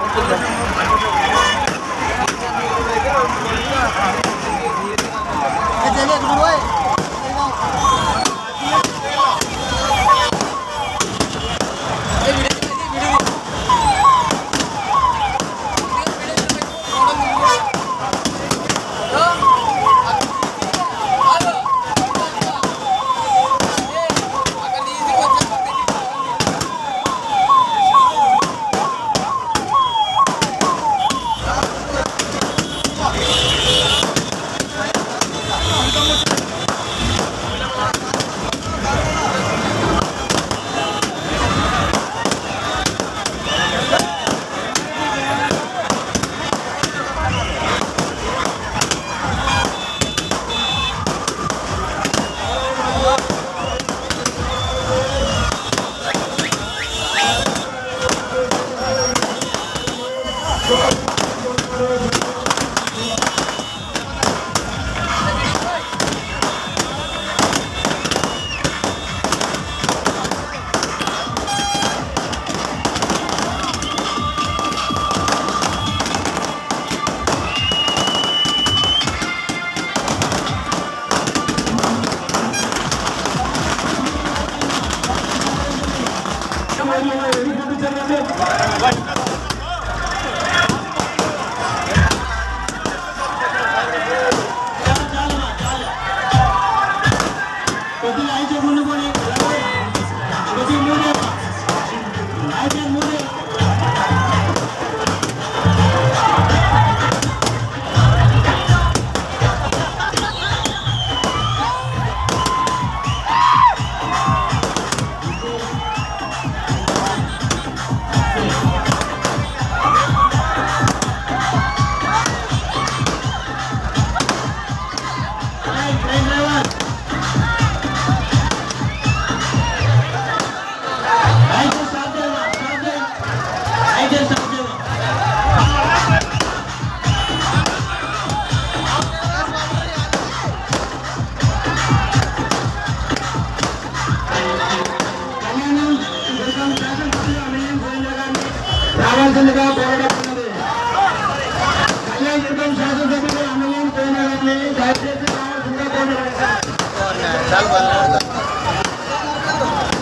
Gracias.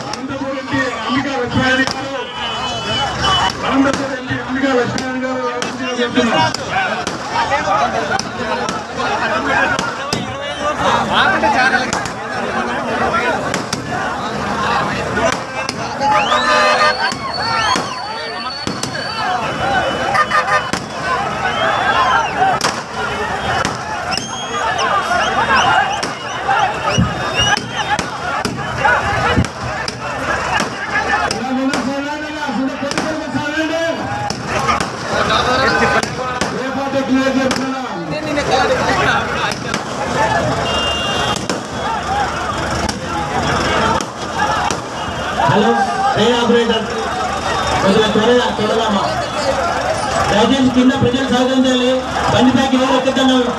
Anantapuram MP Ambika Lakshman garu Anantapuram MP Ambika Lakshman గారు రావాల్సిందిగా కోరుతున్నాం. ఇలా ముందుకు సాగండి, ఇలా ముందుకు కొట్టుకొని సాగండి. ఏ పార్టీ క్లియర్ చేస్తున్నా హలో ట్రైన్ ఆపరేటర్ కొద్దిగా త్వరగా త్వరగా అమ్మా. దయచేసి కింద ప్రజలు సహకరించాలి బండి పైకి ఎవరు ఎక్కద్దన్నారు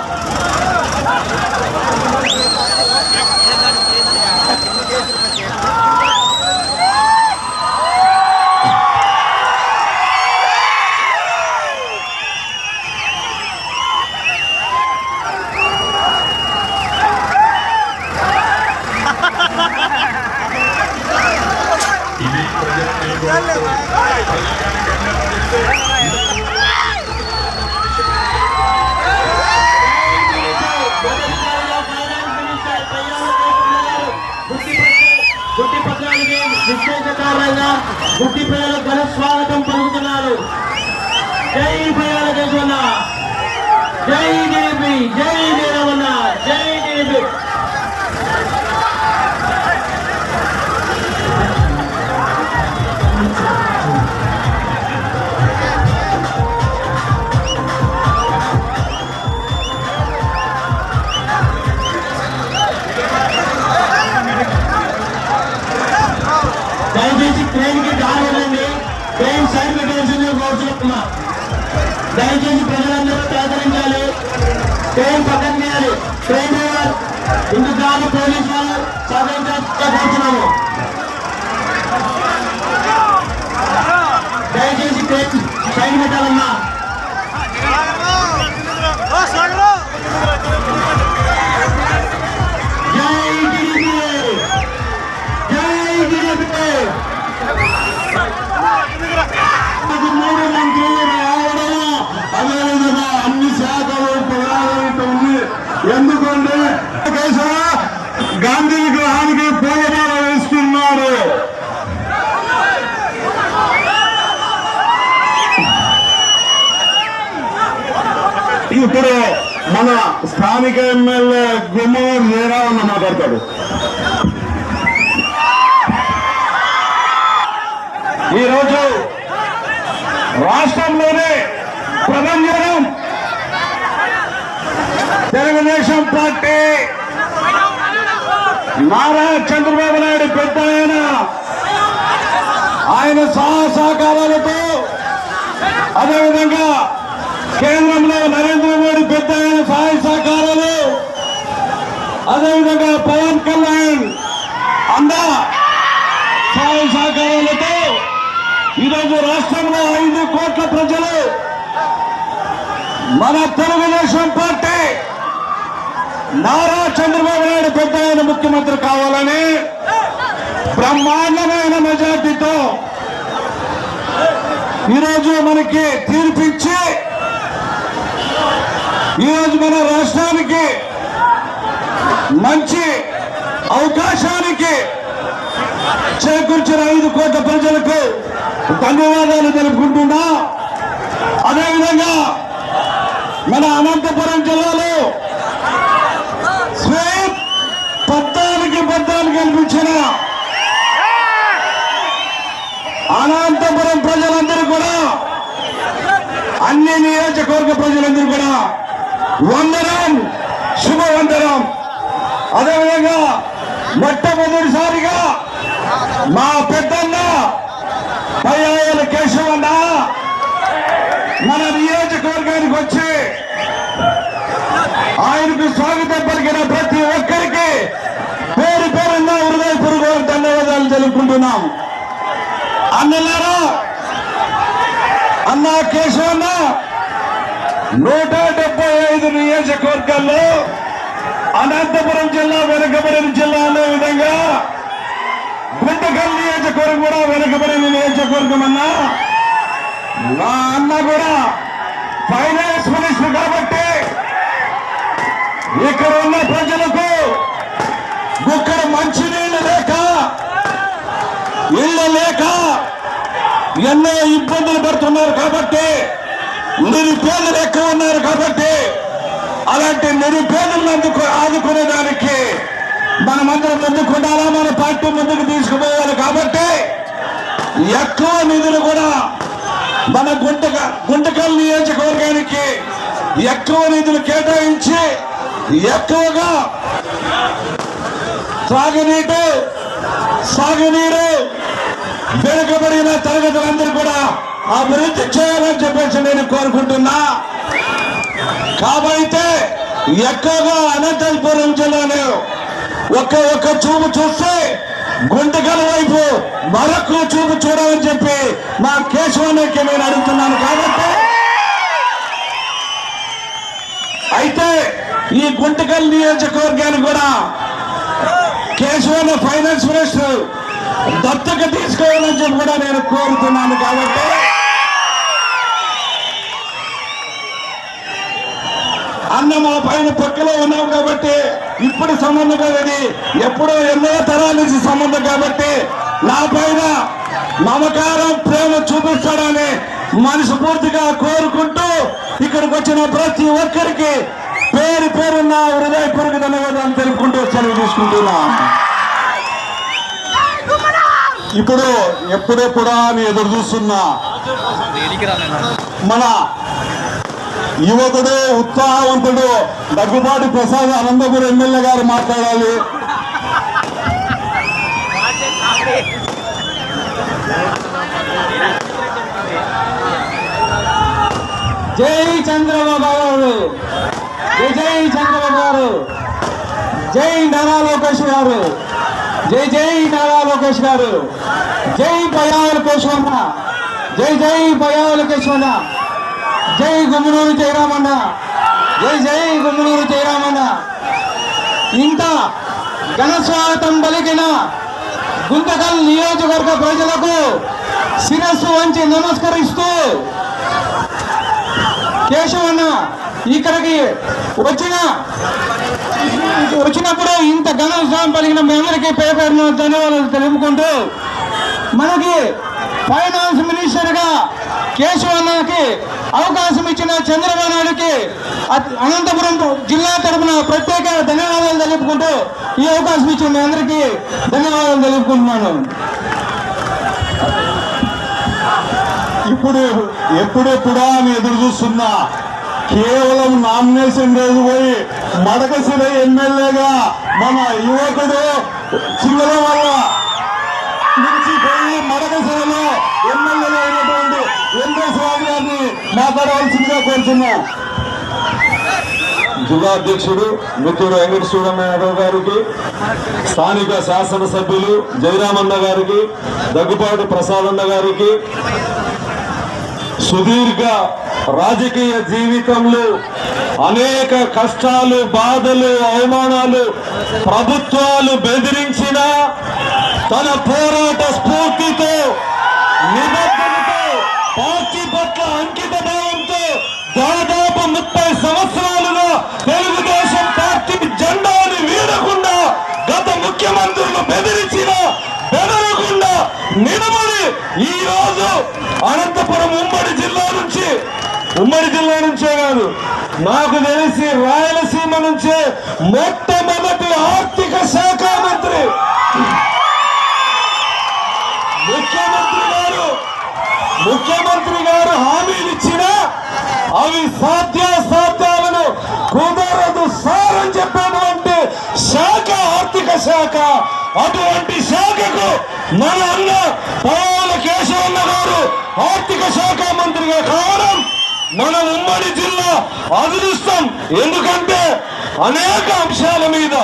గుట్టి పత్రానికి నిశ్చయించకారంగా గుట్టి ప్రజలకు ఘన స్వాగతం పలుకుతున్నారు జై పిల్లల దేశమన్న జై దేవి జై దేవి దయచేసి ట్రైన్కి దారి ఇవ్వండి ట్రైన్ సైడ్ పెట్టేసింది కోరుతున్నాం దయచేసి ప్రజలందరూ సహకరించాలి. ట్రైన్ పక్కన తీయాలి. ట్రైన్ డ్రైవర్ ఇందుకు కానీ పోలీసు వాళ్ళు సహకరించాలి దయచేసి ట్రైన్ సైడ్ పెట్టాలన్నా. ఎందుకంటే కేశవ గాంధీ విగ్రహానికి పూలమాల వేస్తున్నారు ఇప్పుడు మన స్థానిక ఎమ్మెల్యే గుమ్మూరు జయరామన్న మాట్లాడతాడు. ఈరోజు రాష్ట్రంలోనే ప్రపంచ తెలుగుదేశం పార్టీ. నారా చంద్రబాబు నాయుడు పెద్ద ఆయన. ఆయన సహసహకారాలతో అదేవిధంగా కేంద్రంలో నరేంద్ర మోడీ పెద్ద ఆయన సహాయ సహకారాలు. అదేవిధంగా పవన్ కళ్యాణ్ అందా సహాయ సహకారాలతో ఈరోజు రాష్ట్రంలో ఐదు కోట్ల ప్రజలు మన తెలుగుదేశం పార్టీ నారా చంద్రబాబు నాయుడు పెద్ద ఆయన ముఖ్యమంత్రి కావాలని బ్రహ్మాండమైన మెజార్టీతో ఈరోజు మనకి తీర్పిచ్చి ఈరోజు మన రాష్ట్రానికి మంచి అవకాశానికి చేకూర్చిన ఐదు కోట్ల ప్రజలకు ధన్యవాదాలు తెలుపుకుంటున్నా. అదేవిధంగా మన అనంతపురం జిల్లాలో కల్పించిన అనంతపురం ప్రజలందరూ కూడా అన్ని నియోజకవర్గ ప్రజలందరూ కూడా వందనం శుభవందనం. అదేవిధంగా మొట్టమొదటిసారిగా మా పెద్దన్న పయ్యాయల కేశవన్న మన నియోజకవర్గానికి వచ్చి ఆయనకు స్వాగతం పలికిన ప్రతి ఒక్కరికి పేరు పేరున్న హృదయపూర్వక ధన్యవాదాలు తెలుపుకుంటున్నాం అన్నలారా అన్నా కేశవన్న నూట డెబ్బై ఐదు నియోజకవర్గాల్లో అనంతపురం జిల్లా వెనుకబడిన జిల్లా అనే విధంగా గుంటకల్ నియోజకవర్గం కూడా వెనుకబడిన నియోజకవర్గం అన్నా. నా అన్న కూడా ఫైనాన్స్ మినిస్టర్ కాబట్టి ఇక్కడ ఉన్న ప్రజలకు ఇక్కడ మంచినీళ్ళు లేక ఇళ్ళు లేక ఎన్నో ఇబ్బందులు పడుతున్నారు కాబట్టి నిరుపేదలు ఎక్కువ ఉన్నారు కాబట్టి అలాంటి నిరుపేదలను అందుకు ఆదుకునేదానికి మనమందరం ముందుకుండాలా మన పార్టీ ముందుకు తీసుకుపోవాలి కాబట్టి ఎక్కువ నిధులు కూడా మన గుంటక గుంటకల్ నియోజకవర్గానికి ఎక్కువ నిధులు కేటాయించి ఎక్కువగా త్రాగునీటి సాగునీరు వెనుకబడిన తరగతులందరూ కూడా అభివృద్ధి చేయాలని చెప్పేసి నేను కోరుకుంటున్నా. కాబట్టి ఎక్కువగా అనంతపురం జిల్లాలో ఒక్క ఒక్క చూపు చూస్తే గుంటకల వైపు మరొక చూపు చూడాలని చెప్పి మా కేశవానికి నేను అడుగుతున్నాను కాబట్టి అయితే ఈ గుంటకల్ నియోజకవర్గాన్ని కూడా కేశవన్న ఫైనాన్స్ మినిస్టర్ దత్తక తీసుకోవాలని చెప్పి కూడా నేను కోరుతున్నాను కాబట్టి అన్న మా పైన పక్కలో ఉన్నాం కాబట్టి ఇప్పుడు సంబంధం కాదని ఎప్పుడో ఎన్నో తరాల నుంచి సంబంధం కాబట్టి నా పైన మమకారం ప్రేమ చూపిస్తాడని మనస్ఫూర్తిగా కోరుకుంటూ ఇక్కడికి వచ్చిన ప్రతి ఒక్కరికి పేరు పేరున్న హృదయపూర్వక ధన్యవాదాలు తెలుపుకుంటూ సెలవు తీసుకుంటున్నా. ఇప్పుడు ఎప్పుడెప్పుడా అని ఎదురు చూస్తున్నా మన యువకుడు ఉత్సాహవంతుడు దగ్గుబాటి ప్రసాద్ అనంతపురం ఎమ్మెల్యే గారు మాట్లాడాలి. జై చంద్రబాబు గారు. జై చంద్రబాబు గారు. జై నారా లోకేష్ గారు. జై జై నారా లోకేష్ గారు. జై పయాల కేశవన్న జై జై పయాల కేశవన్న జై గుమ్మనూరు జయరామన్న. జై జై గుమ్మనూరు జయరామన్న. ఇంత ఘన స్వాగతం పలికిన గుంతకల్ నియోజకవర్గ ప్రజలకు శిరస్సు వంచి నమస్కరిస్తూ కేశవన్న ఇక్కడికి వచ్చిన వచ్చినప్పుడు ఇంత ఘన స్వాగతం పలికిన మీ అందరికీ పేపర్ను ధన్యవాదాలు తెలుపుకుంటూ మనకి ఫైనాన్స్ మినిస్టర్గా కేశవన్నకి అవకాశం ఇచ్చిన చంద్రబాబు నాయుడుకి అత్- అనంతపురం జిల్లా తరపున ప్రత్యేక ధన్యవాదాలు తెలుపుకుంటూ ఈ అవకాశం ఇచ్చిన మీ అందరికీ ధన్యవాదాలు తెలుపుకుంటున్నాను. ఇప్పుడు ఎప్పుడెప్పుడా అని ఎదురు చూస్తున్నా కేవలం నామినేషన్ రోజు పోయి మడకశిర ఎమ్మెల్యేగా మన యువకుడు చిల్లల వల్ల నుంచి పోయి మడకశిరలో ఎమ్మెల్యేగా అయినటువంటి వెంకటేశ్వర రాజు గారిని మాట్లాడవలసిందిగా కోరుతున్నా జిల్లా అధ్యక్షుడు మిత్రుడు వెంకటేశ్వర యాదవ్ గారికి స్థానిక శాసనసభ్యులు జయరామన్న గారికి దగ్గుపాటి ప్రసాదన్న గారికి సుదీర్ఘ రాజకీయ జీవితంలో అనేక కష్టాలు బాధలు అవమానాలు ప్రభుత్వాలు బెదిరించిన తన పోరాట స్ఫూర్తితో నిబద్ధతతో పార్టీ పట్ల అంకిత భావంతో దాదాపు ముప్పై సంవత్సరాలుగా తెలుగుదేశం పార్టీ జెండాని వీడకుండా గత ముఖ్యమంత్రులు బెదిరించిన బెదరకుండా నిలబడి ఈ రోజు అనంతపురం ఉమ్మడి జిల్లా నుంచి ఉమ్మడి జిల్లా నుంచే కాదు నాకు తెలిసి రాయలసీమ నుంచే మొట్టమొదటి ఆర్థిక శాఖ మంత్రి. ముఖ్యమంత్రి గారు ముఖ్యమంత్రి గారు హామీలు ఇచ్చినా అవి సాధ్యాసాధ్యాలను కుదరదు సార్ అని చెప్పినటువంటి శాఖ ఆర్థిక శాఖ. అటువంటి శాఖకు మన అన్న పవాల కేశవన్న గారు ఆర్థిక శాఖ మంత్రిగా కావడం మన ఉమ్మడి జిల్లా అదృష్టం ఎందుకంటే అనేక అంశాల మీద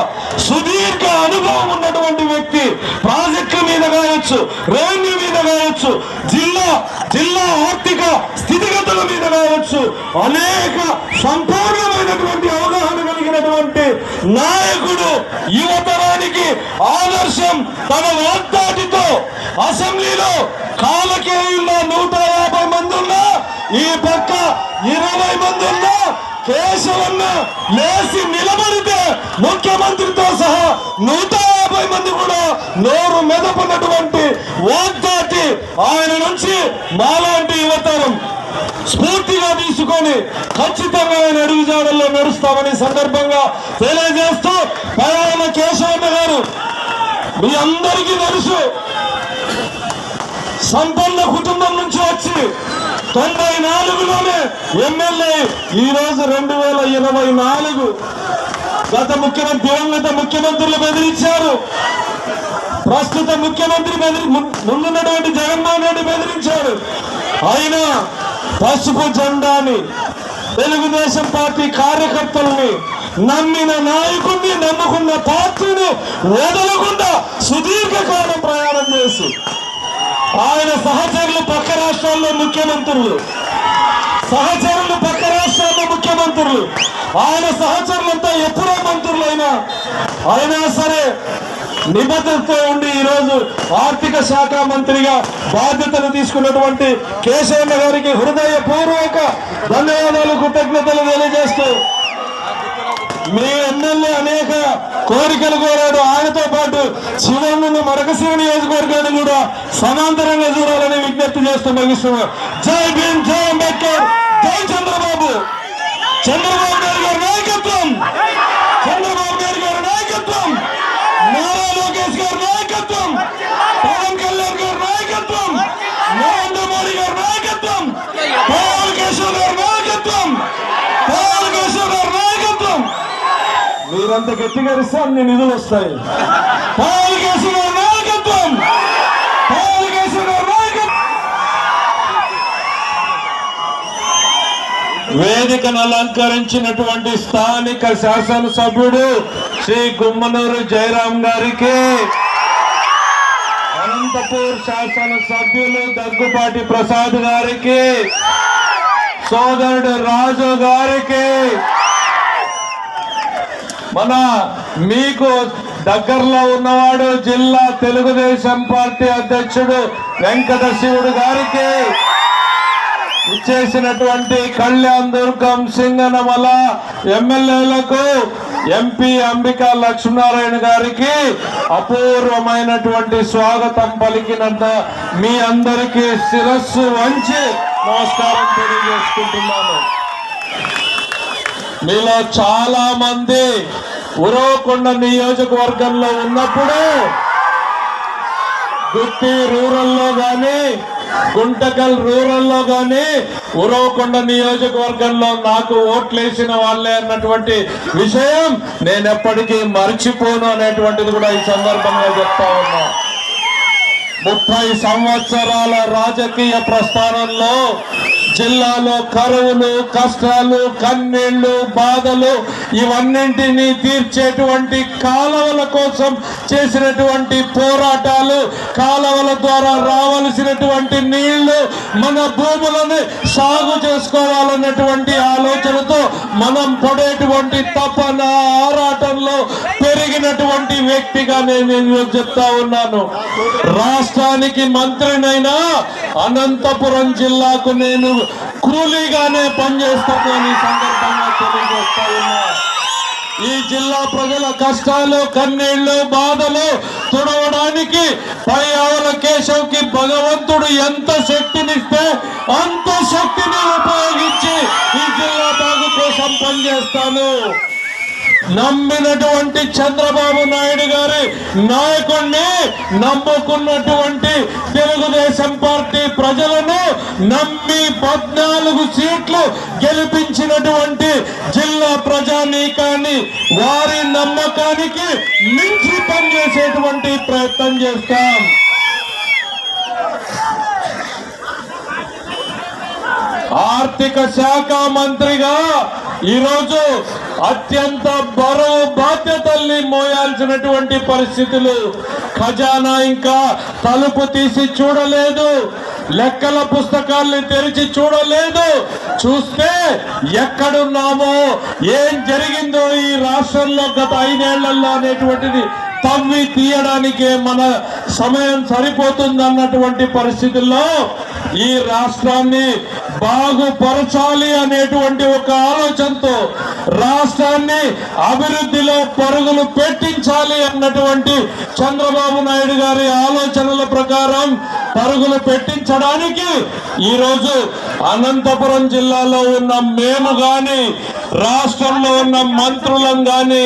సుదీర్ఘ అనుభవం ఉన్నటువంటి వ్యక్తి ప్రాజెక్టుల మీద కావచ్చు రెవెన్యూ మీద కావచ్చు జిల్లా జిల్లా ఆర్థిక స్థితిగతుల మీద కావచ్చు అనేక సంపూర్ణమైనటువంటి అవగాహన కలిగినటువంటి నాయకుడు యువతరానికి ఆదర్శం తన వాగ్దాటితో అసెంబ్లీలో కాలకేయుల్లో నూట యాభై మంది ఉన్నా ఈ పక్క ఇరవై మంది ఉన్నా కేశవన్న లేచి నిలబడితే ముఖ్యమంత్రితో సహా నూట యాభై మంది కూడా నోరు మెదపన్నటువంటి వాగ్దాటి ఆయన నుంచి మాలాంటి యువతరం స్ఫూర్తిగా తీసుకొని ఖచ్చితంగా ఆయన అడుగుజాడల్లో నడుస్తామని సందర్భంగా తెలియజేస్తూ పలాన కేశవన్న గారు మీ అందరికీ తెలుసు సంపన్న కుటుంబం నుంచి వచ్చి తొంభై నాలుగులోనే ఎమ్మెల్యే ఈ రోజు రెండు వేల ఇరవై నాలుగు. గత ముఖ్యమంత్రి దివంగత ముఖ్యమంత్రులు బెదిరించారు. ప్రస్తుత ముఖ్యమంత్రి బెదిరి ముందున్నటువంటి జగన్మోహన్ రెడ్డి బెదిరించారు. అయినా పసుపు జెండాని తెలుగుదేశం పార్టీ కార్యకర్తల్ని నమ్మిన నాయకుడిని నమ్ముకున్న పార్టీని వదలకుండా సుదీర్ఘకాలం ప్రయాణం చేసి ఆయన సహచరులు పక్క రాష్ట్రాల్లో ముఖ్యమంత్రులు. సహచరులు పక్క రాష్ట్రాల్లో ముఖ్యమంత్రులు. ఆయన సహచరులంతా ఎప్పుడో మంత్రులు అయినా సరే నిబద్ధతతో ఉండి ఈరోజు ఆర్థిక శాఖ మంత్రిగా బాధ్యతలు తీసుకున్నటువంటి కేశవన్న గారికి హృదయపూర్వక ధన్యవాదాలు కృతజ్ఞతలు తెలియజేస్తూ మీ ఎమ్మెల్యే అనేక కోరికలు కోరాడు. ఆయనతో పాటు శివన్ను మరకశివ నియోజకవర్గాన్ని కూడా సమాంతరంగా చూడాలని విజ్ఞప్తి చేస్తూ ముగిస్తున్నాం. జై భీమ్ జై అంబేద్కర్ జై చంద్రబాబు. చంద్రబాబు నాయుడు గారి నాయకత్వం. చంద్రబాబు నాయుడు గారి నాయకత్వం నారా లోకేష్ గారి నాయకత్వం పవన్ కళ్యాణ్ గారి నాయకత్వం నరేంద్ర మోడీ గారి నాయకత్వం పవన్ కేశవ్ గారి నాయకత్వం పవన్ కేశవ్ గారి నాయకత్వం మీరంత గట్టిగా ఇస్తే అన్ని నిధులు వస్తాయి. పవన్ నాయకత్వం! పవన్ వేదికను అలంకరించినటువంటి స్థానిక శాసనసభ్యుడు శ్రీ గుమ్మనూరు జయరాం గారికి అనంతపూర్ శాసన సభ్యులు దగ్గుపాటి ప్రసాద్ గారికి సోదరుడు రాజు గారికి మన మీకు దగ్గరలో ఉన్నవాడు జిల్లా తెలుగుదేశం పార్టీ అధ్యక్షుడు వెంకట శివుడు గారికి ఇచ్చేసినటువంటి కళ్యాణ్ దుర్గం సింగనమల ఎమ్మెల్యేలకు ఎంపీ అంబికా లక్ష్మీనారాయణ గారికి అపూర్వమైనటువంటి స్వాగతం పలికినంత మీ అందరికీ శిరస్సు వంచి నమస్కారం తెలియజేసుకుంటున్నాను. మీలో చాలా మంది ఉరవకొండ నియోజకవర్గంలో ఉన్నప్పుడు గుత్తి రూరల్లో కానీ గుంటకల్ రూరల్లో కానీ ఉరవకొండ నియోజకవర్గంలో నాకు ఓట్లేసిన వాళ్ళే అన్నటువంటి విషయం నేను ఎప్పటికీ మర్చిపోను అనేటువంటిది కూడా ఈ సందర్భంగా చెప్తా ఉన్నా. ముప్పై సంవత్సరాల రాజకీయ ప్రస్థానంలో జిల్లాలో కరువులు కష్టాలు కన్నీళ్ళు బాధలు ఇవన్నింటినీ తీర్చేటువంటి కాలవల కోసం చేసినటువంటి పోరాటాలు కాలవల ద్వారా రావలసినటువంటి నీళ్ళు మన భూములను సాగు చేసుకోవాలన్నటువంటి ఆలోచనతో మనం పడేటువంటి తపన ఆరాటంలో పెరిగినటువంటి వ్యక్తిగా నేను చెప్తా ఉన్నాను. రాష్ట్రానికి మంత్రినైనా అనంతపురం జిల్లాకు నేను కూలీగానే పనిచేస్తాను సందర్భంగా తెలియజేస్తా ఉన్నా. ఈ జిల్లా ప్రజల కష్టాలు కన్నీళ్ళు బాధలు తుడవడానికి పై ఆవుల కేశవ్కి భగవంతుడు ఎంత శక్తినిస్తే అంత శక్తిని ఉపయోగించి ఈ జిల్లా బాగు కోసం పనిచేస్తాను. నమ్మినటువంటి చంద్రబాబు నాయుడు గారి నాయకుణ్ణి నమ్ముకున్నటువంటి తెలుగుదేశం పార్టీ ప్రజలను నమ్మి పద్నాలుగు సీట్లు గెలిపించినటువంటి జిల్లా ప్రజానీకాన్ని వారి నమ్మకానికి మించి పనిచేసేటువంటి ప్రయత్నం చేస్తాం. ఆర్థిక శాఖ మంత్రిగా ఈరోజు అత్యంత బరువు బాధ్యతల్ని మోయాల్సినటువంటి పరిస్థితులు ఖజానా ఇంకా తలుపు తీసి చూడలేదు లెక్కల పుస్తకాల్ని తెరిచి చూడలేదు. చూస్తే ఎక్కడున్నామో ఏం జరిగిందో ఈ రాష్ట్రంలో గత ఐదేళ్ళలో అనేటువంటిది తవ్వి తీయడానికే మన సమయం సరిపోతుంది అన్నటువంటి పరిస్థితుల్లో ఈ రాష్ట్రాన్ని బాగుపరచాలి అనేటువంటి ఒక ఆలోచనతో రాష్ట్రాన్ని అభివృద్ధిలో పరుగులు పెట్టించాలి అన్నటువంటి చంద్రబాబు నాయుడు గారి ఆలోచనల ప్రకారం పరుగులు పెట్టించడానికి ఈరోజు అనంతపురం జిల్లాలో ఉన్న మేము కానీ రాష్ట్రంలో ఉన్న మంత్రులం కానీ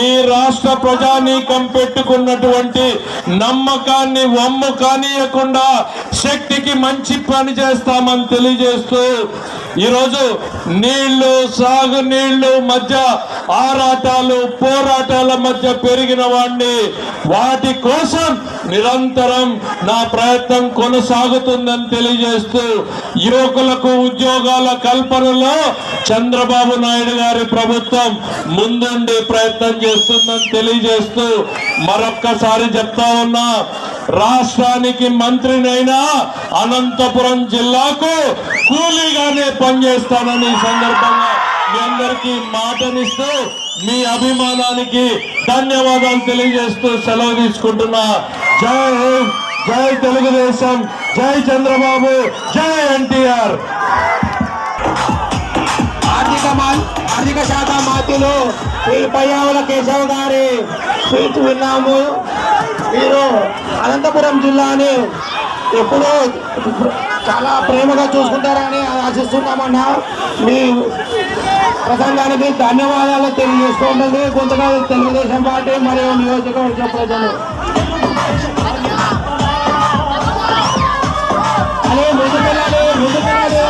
ఈ రాష్ట్ర ప్రజానీకం పెట్టుకున్నటువంటి నమ్మకాన్ని వమ్ము కానీయకుండా శక్తికి మంచి పని చేస్తామని తెలియజేస్తూ ఈరోజు నీళ్ళు సాగునీళ్ళు మధ్య ఆరాటాలు పోరాటాల మధ్య పెరిగిన వాడిని వాటి కోసం నిరంతరం నా ప్రయత్నం కొనసాగుతుందని తెలియజేస్తూ యువకులకు ఉద్యోగాల కల్పనలో చంద్రబాబు నాయుడు గారి ప్రభుత్వం ముందుండి ప్రయత్నం చేస్తుందని తెలియజేస్తూ మరొక్కసారి చెప్తా ఉన్నా రాష్ట్రానికి మంత్రినైనా అనంతపురం జిల్లాకు కూలీగానే పనిచేస్తానని ఈ సందర్భంగా మీ అందరికీ మాటనిస్తూ మీ అభిమానానికి ధన్యవాదాలు తెలియజేస్తూ సెలవు తీసుకుంటున్నా. జై హింద్ జై తెలుగుదేశం జై చంద్రబాబు జై ఎన్టీఆర్. ఆర్థిక ఆర్థిక శాఖ మంత్రులు శ్రీ పయ్యావుల కేశవ్ గారి స్పీచ్ విన్నాము. మీరు అనంతపురం జిల్లాని ఎప్పుడు చాలా ప్రేమగా చూసుకుంటారని ఆశిస్తున్నామన్నా. మీ ప్రసంగానికి ధన్యవాదాలు తెలియజేసుకున్నది కొంతగా తెలుగుదేశం పార్టీ మరియు నియోజకవర్గ ప్రజలు. అదే ముందుకెళ్ళాలి ముందుకెళ్ళాలి.